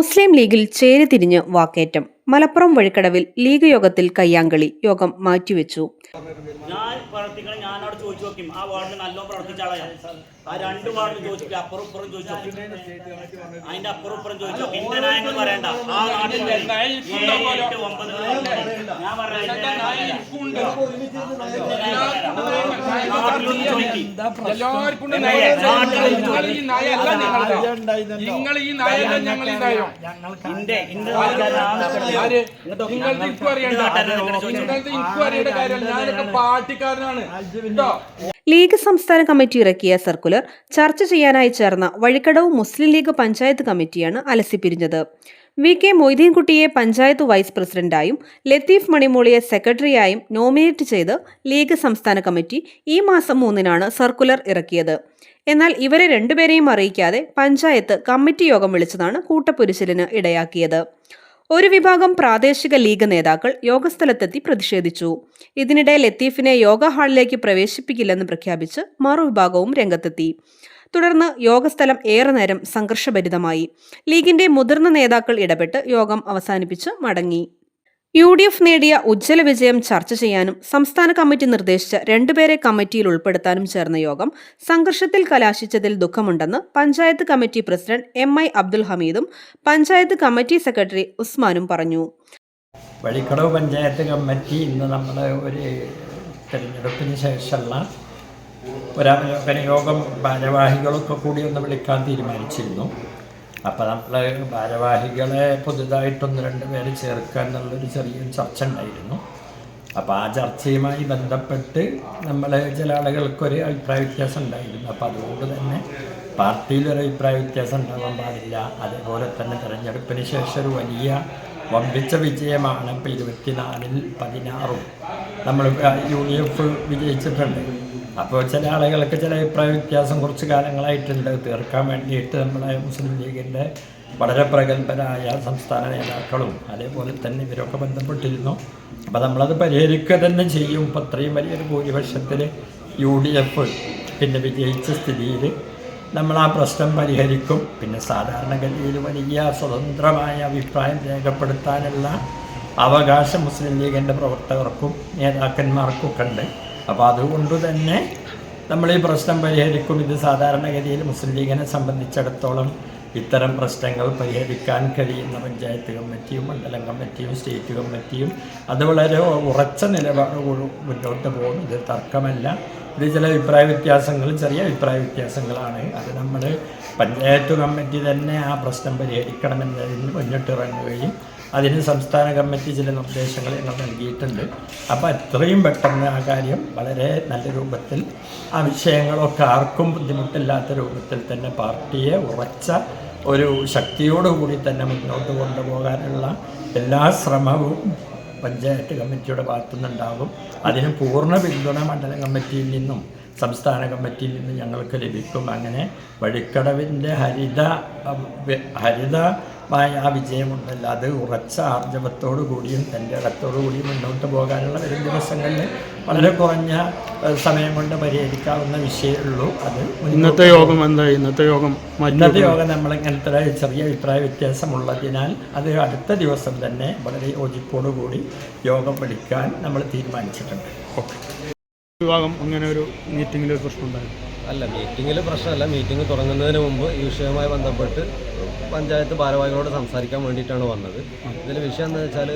മുസ്ലിം ലീഗിൽ ചേരിതിരിഞ്ഞ് വാക്കേറ്റം മലപ്പുറം വഴിക്കടവിൽ ലീഗ് യോഗത്തിൽ കയ്യാങ്കളി യോഗം മാറ്റിവെച്ചു. ആ രണ്ട് വാർഡ് ചോദിച്ചിട്ട് അപ്പുറം ഇപ്പുറം ചോദിച്ചു അതിന്റെ അപ്പുറം ഇപ്പുറം ചോദിച്ചു പിന്നെ എന്റെ ന്യായങ്ങൾ പറയണ്ട ആ നാട്ടിൽ ഒമ്പത് ഞാൻ. നിങ്ങൾ ഈ ഞങ്ങൾ ഈ നയം? നിങ്ങളുടെ ഇൻക്വയറി അറിയണ്ട നിങ്ങളുടെ ഇൻക്വയറി ചെയ്യേണ്ട കാര്യമല്ല ഞാനൊക്കെ പാർട്ടിക്കാരനാണ് കേട്ടോ ലീഗ് സംസ്ഥാന കമ്മിറ്റി ഇറക്കിയ സർക്കുലർ ചർച്ച ചെയ്യാനായി ചേർന്ന വഴിക്കടവ് മുസ്ലിം ലീഗ് പഞ്ചായത്ത് കമ്മിറ്റിയാണ് അലസിപ്പിരിഞ്ഞത് വി. കെ. മൊയ്തീൻകുട്ടിയെ പഞ്ചായത്ത് വൈസ് പ്രസിഡന്റായും ലത്തീഫ് മണിമൂളിയെ സെക്രട്ടറിയായും നോമിനേറ്റ് ചെയ്ത് ലീഗ് സംസ്ഥാന കമ്മിറ്റി ഈ മാസം മൂന്നിനാണ് സർക്കുലർ ഇറക്കിയത്. എന്നാൽ ഇവരെ രണ്ടുപേരെയും അറിയിക്കാതെ പഞ്ചായത്ത് കമ്മിറ്റി യോഗം വിളിച്ചതാണ് കൂട്ടപ്പുരിശലിന് ഇടയാക്കിയത്. ഒരു വിഭാഗം പ്രാദേശിക ലീഗ് നേതാക്കൾ യോഗസ്ഥലത്തെത്തി പ്രതിഷേധിച്ചു. ഇതിനിടെ ലത്തീഫിനെ യോഗ ഹാളിലേക്ക് പ്രവേശിപ്പിക്കില്ലെന്ന് പ്രഖ്യാപിച്ച് മറുവിഭാഗവും രംഗത്തെത്തി. തുടർന്ന് യോഗസ്ഥലം ഏറെ നേരം സംഘർഷഭരിതമായി. ലീഗിന്റെ മുതിർന്ന നേതാക്കൾ ഇടപെട്ട് യോഗം അവസാനിപ്പിച്ച് മടങ്ങി. യു ഡി എഫ് നേടിയ ഉജ്ജ്വല വിജയം ചർച്ച ചെയ്യാനും സംസ്ഥാന കമ്മിറ്റി നിർദ്ദേശിച്ച രണ്ടുപേരെ കമ്മിറ്റിയിൽ ഉൾപ്പെടുത്താനും ചേർന്ന യോഗം സംഘർഷത്തിൽ കലാശിച്ചതിൽ ദുഃഖമുണ്ടെന്ന് panchayat committee president M I Abdul ഹമീദും panchayat committee secretary ഉസ്മാനും പറഞ്ഞു. വഴിക്കടവ് പഞ്ചായത്ത് കമ്മിറ്റി ഇന്ന് നമ്മൾ ഒരു തെരഞ്ഞെടുപ്പിന് ശേഷമുള്ള ഒരവലോകന യോഗം ഭാരവാഹികളൊക്കെ കൂടി ഒന്ന് വിളിക്കാൻ തീരുമാനിച്ചിരുന്നു. അപ്പോൾ നമ്മൾ ഭാരവാഹികളെ പുതുതായിട്ടൊന്ന് രണ്ട് പേര് ചേർക്കുക എന്നുള്ളൊരു ചെറിയൊരു ചർച്ച ഉണ്ടായിരുന്നു അപ്പോൾ ആ ചർച്ചയുമായി ബന്ധപ്പെട്ട് നമ്മൾ ചില ആളുകൾക്കൊരു അഭിപ്രായ വ്യത്യാസം ഉണ്ടായിരുന്നു. അപ്പോൾ അതുകൊണ്ട് തന്നെ പാർട്ടിയിലൊരു അഭിപ്രായ വ്യത്യാസം ഉണ്ടാകാൻ പാടില്ല. അതേപോലെ തന്നെ തിരഞ്ഞെടുപ്പിന് ശേഷം ഒരു വലിയ വമ്പിച്ച വിജയമാണ് ഇപ്പോൾ ഇരുപത്തിനാലിൽ പതിനാറും. നമ്മൾ യു ഡി എഫ് വിജയിച്ചിട്ടുണ്ട്. അപ്പോൾ ചില ആളുകൾക്ക് ചില അഭിപ്രായ വ്യത്യാസം കുറച്ച് കാലങ്ങളായിട്ടുണ്ട് തീർക്കാൻ വേണ്ടിയിട്ട് നമ്മുടെ മുസ്ലിം ലീഗിന്റെ വളരെ പ്രഗത്ഭരായ സംസ്ഥാന നേതാക്കളും അതേപോലെ തന്നെ ഇവരൊക്കെ ബന്ധപ്പെട്ടിരുന്നു. അപ്പോൾ നമ്മളത് പരിഹരിക്കുക തന്നെ ചെയ്യും. ഇപ്പം അത്രയും വലിയൊരു ഭൂരിപക്ഷത്തിൽ യു ഡി എഫ് പിന്നെ വിജയിച്ച സ്ഥിതിയിൽ നമ്മൾ ആ പ്രശ്നം പരിഹരിക്കും. പിന്നെ സാധാരണഗതിയിൽ വലിയ സ്വതന്ത്രമായ അഭിപ്രായം രേഖപ്പെടുത്താനുള്ള അവകാശം മുസ്ലിം ലീഗിന്റെ പ്രവർത്തകർക്കും നേതാക്കന്മാർക്കും ഒക്കെ ഉണ്ട്. അപ്പോൾ അതുകൊണ്ട് തന്നെ നമ്മൾ ഈ പ്രശ്നം പരിഹരിക്കും. ഇത് സാധാരണഗതിയിൽ മുസ്ലിം ലീഗിനെ സംബന്ധിച്ചിടത്തോളം ഇത്തരം പ്രശ്നങ്ങൾ പരിഹരിക്കാൻ കഴിയുന്ന പഞ്ചായത്ത് കമ്മിറ്റിയും മണ്ഡലം കമ്മിറ്റിയും സ്റ്റേറ്റ് കമ്മിറ്റിയും അത് വളരെ ഉറച്ച നിലപാടോട് മുന്നോട്ട് പോകും. ഇത് തർക്കമല്ല. ഇത് ചില അഭിപ്രായ വ്യത്യാസങ്ങൾ ചെറിയ അഭിപ്രായ വ്യത്യാസങ്ങളാണ്. അത് നമ്മൾ പഞ്ചായത്ത് കമ്മിറ്റി തന്നെ ആ പ്രശ്നം പരിഹരിക്കണമെന്നതിന് മുന്നിട്ടിറങ്ങുകയും അതിന് സംസ്ഥാന കമ്മിറ്റി ചില നിർദ്ദേശങ്ങൾ ഞങ്ങൾ നൽകിയിട്ടുണ്ട്. അപ്പോൾ എത്രയും പെട്ടെന്ന് ആ കാര്യം വളരെ നല്ല രൂപത്തിൽ ആ വിഷയങ്ങളൊക്കെ ആർക്കും ബുദ്ധിമുട്ടില്ലാത്ത രൂപത്തിൽ തന്നെ പാർട്ടിയെ ഉറച്ച ഒരു ശക്തിയോടുകൂടി തന്നെ മുന്നോട്ട് കൊണ്ടുപോകാനുള്ള എല്ലാ ശ്രമവും പഞ്ചായത്ത് കമ്മിറ്റിയുടെ ഭാഗത്തുനിന്നുണ്ടാകും. അതിന് പൂർണ പിന്തുണ മണ്ഡല കമ്മിറ്റിയിൽ നിന്നും സംസ്ഥാന കമ്മിറ്റിയിൽ നിന്ന് ഞങ്ങൾക്ക് ലഭിക്കും. അങ്ങനെ വഴിക്കടവിന്റെ ഹരിത അം, ഹരിതമായ ആ വിജയമുണ്ടല്ലോ. അത് ഉറച്ച ആർജവത്തോടു കൂടിയും തന്റെ ഇടത്തോടു കൂടിയും മുന്നോട്ട് പോകാനുള്ള വരും ദിവസങ്ങളിൽ വളരെ കുറഞ്ഞ സമയം കൊണ്ട് പരിഹരിക്കാവുന്ന വിഷയമുള്ളൂ അത് ഇന്നത്തെ യോഗം എന്താ? ഇന്നത്തെ യോഗം മറ്റേ ഇന്നത്തെ യോഗം നമ്മൾ ഇങ്ങനത്തെ ഒരു ചെറിയ അഭിപ്രായ വ്യത്യാസമുള്ളതിനാൽ അത് അടുത്ത ദിവസം തന്നെ വളരെ യോജിപ്പോടുകൂടി യോഗം വിളിക്കാൻ നമ്മൾ തീരുമാനിച്ചിട്ടുണ്ട്. വിഭാഗം അങ്ങനെ ഒരു മീറ്റിംഗിൽ ഒരു പ്രശ്നം ഉണ്ടായിരുന്നു അല്ല മീറ്റിങ്ങിൽ പ്രശ്നമല്ല. മീറ്റിംഗ് തുടങ്ങുന്നതിന് മുമ്പ് ഈ വിഷയവുമായി ബന്ധപ്പെട്ട് പഞ്ചായത്ത് ഭാരവാഹികളോട് സംസാരിക്കാൻ വേണ്ടിയിട്ടാണ് വന്നത്. ഇതിൽ വിഷയം എന്താ വെച്ചാൽ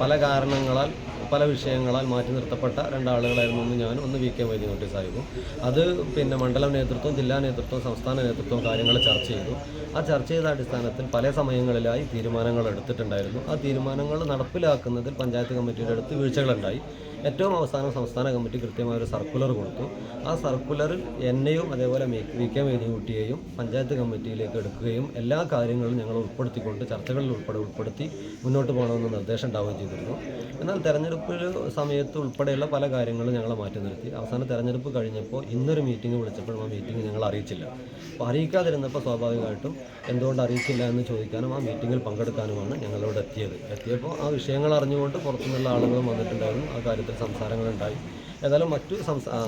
പല കാരണങ്ങളാൽ പല വിഷയങ്ങളാൽ മാറ്റി നിർത്തപ്പെട്ട രണ്ടാളുകളായിരുന്നു ഒന്ന് ഞാൻ ഒന്ന് വി കെ വൈദ്യുതി സാഹിബും. അത് പിന്നെ മണ്ഡലം നേതൃത്വം ജില്ലാ നേതൃത്വം സംസ്ഥാന നേതൃത്വം കാര്യങ്ങൾ ചർച്ച ചെയ്തു. ആ ചർച്ച ചെയ്ത അടിസ്ഥാനത്തിൽ പല സമയങ്ങളിലായി തീരുമാനങ്ങൾ എടുത്തിട്ടുണ്ടായിരുന്നു. ആ തീരുമാനങ്ങൾ നടപ്പിലാക്കുന്നതിൽ പഞ്ചായത്ത് കമ്മിറ്റിയുടെ അടുത്ത് വീഴ്ചകളുണ്ടായി. ഏറ്റവും അവസാനം സംസ്ഥാന കമ്മിറ്റി കൃത്യമായ ഒരു സർക്കുലർ കൊടുത്തു. ആ സർക്കുലറിൽ എന്നെയും അതേപോലെ വി കെ മേനികുട്ടിയെയും പഞ്ചായത്ത് കമ്മിറ്റിയിലേക്ക് എടുക്കുകയും എല്ലാ കാര്യങ്ങളും ഞങ്ങൾ ഉൾപ്പെടുത്തിക്കൊണ്ട് ചർച്ചകളിൽ ഉൾപ്പെടെ ഉൾപ്പെടുത്തി മുന്നോട്ട് പോകണമെന്ന് നിർദ്ദേശം ഉണ്ടാവുകയും ചെയ്തിരുന്നു. എന്നാൽ തെരഞ്ഞെടുപ്പ് സമയത്ത് ഉൾപ്പെടെയുള്ള പല കാര്യങ്ങളും ഞങ്ങൾ മാറ്റി നിർത്തി. അവസാനം തെരഞ്ഞെടുപ്പ് കഴിഞ്ഞപ്പോൾ ഇന്നൊരു മീറ്റിംഗ് വിളിച്ചപ്പോഴും ആ മീറ്റിംഗ് ഞങ്ങൾ അറിയിച്ചില്ല. അപ്പോൾ അറിയിക്കാതിരുന്നപ്പോൾ സ്വാഭാവികമായിട്ടും എന്തുകൊണ്ട് അറിയിച്ചില്ല എന്ന് ചോദിക്കാനും ആ മീറ്റിങ്ങിൽ പങ്കെടുക്കാനുമാണ് ഞങ്ങളിവിടെ എത്തിയത്. എത്തിയപ്പോൾ ആ വിഷയങ്ങൾ അറിഞ്ഞുകൊണ്ട് പുറത്തുനിന്നുള്ള ആളുകളും വന്നിട്ടുണ്ടായിരുന്നു. ആ കാര്യത്തിൽ സംസാരങ്ങളുണ്ടായി. ഏതായാലും മറ്റു സംസാ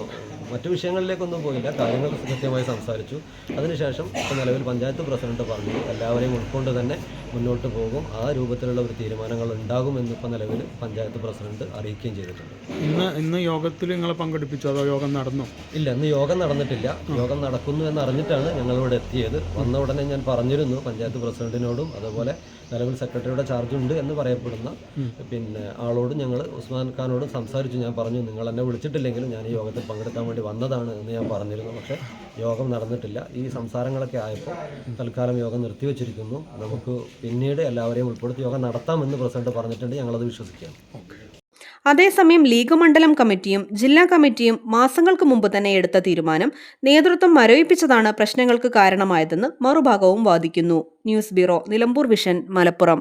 മറ്റു വിഷയങ്ങളിലേക്കൊന്നും പോയില്ല. കാര്യങ്ങൾ കൃത്യമായി സംസാരിച്ചു. അതിനുശേഷം ഇപ്പോൾ നിലവിൽ പഞ്ചായത്ത് പ്രസിഡന്റ് പറഞ്ഞു എല്ലാവരെയും ഉൾക്കൊണ്ട് തന്നെ മുന്നോട്ട് പോകും. ആ രൂപത്തിലുള്ള ഒരു തീരുമാനങ്ങൾ ഉണ്ടാകുമെന്ന് ഇപ്പോൾ നിലവിൽ പഞ്ചായത്ത് പ്രസിഡന്റ് അറിയിക്കുകയും ചെയ്തിട്ടുണ്ട്. ഇന്ന് ഇന്ന് യോഗത്തിൽ നിങ്ങളെ പങ്കെടുപ്പിച്ചു? അതോ യോഗം നടന്നു? ഇല്ല ഇന്ന് യോഗം നടന്നിട്ടില്ല. യോഗം നടക്കുന്നു എന്ന് അറിഞ്ഞിട്ടാണ് ഞങ്ങൾ ഇവിടെ എത്തിയത്. വന്ന ഉടനെ ഞാൻ പറഞ്ഞിരുന്നു പഞ്ചായത്ത് പ്രസിഡന്റിനോടും അതുപോലെ നിലവിൽ സെക്രട്ടറിയുടെ ചാർജ് ഉണ്ട് എന്ന് പറയപ്പെടുന്ന പിന്നെ ആളോടും ഞങ്ങൾ ഉസ്മാൻ ഖാനോടും സംസാരിച്ചു. ഞാൻ പറഞ്ഞു നിങ്ങൾ എന്നെ വിളിച്ചിട്ടില്ലെങ്കിലും ഞാൻ ഈ യോഗത്തിൽ പങ്കെടുക്കാൻ വേണ്ടി വന്നതാണ് എന്ന് ഞാൻ പറഞ്ഞിരുന്നു. പക്ഷേ യോഗം നടന്നിട്ടില്ല. ഈ സംസാരങ്ങളൊക്കെ ആയപ്പോൾ തൽക്കാലം യോഗം നിർത്തിവെച്ചിരിക്കുന്നു. നമുക്ക് പിന്നീട് എല്ലാവരെയും ഉൾപ്പെടുത്തി യോഗം നടത്താമെന്ന് പ്രസിഡന്റ് പറഞ്ഞിട്ടുണ്ട്. ഞങ്ങളത് വിശ്വസിക്കുകയാണ്. അതേസമയം ലീഗ് മണ്ഡലം കമ്മിറ്റിയും ജില്ലാ കമ്മിറ്റിയും മാസങ്ങൾക്ക് മുമ്പ് തന്നെ എടുത്ത തീരുമാനം നേതൃത്വം മരവിപ്പിച്ചതാണ് പ്രശ്നങ്ങൾക്ക് കാരണമായതെന്ന് മറുഭാഗവും വാദിക്കുന്നു. News bureau Nilambur vision Malappuram.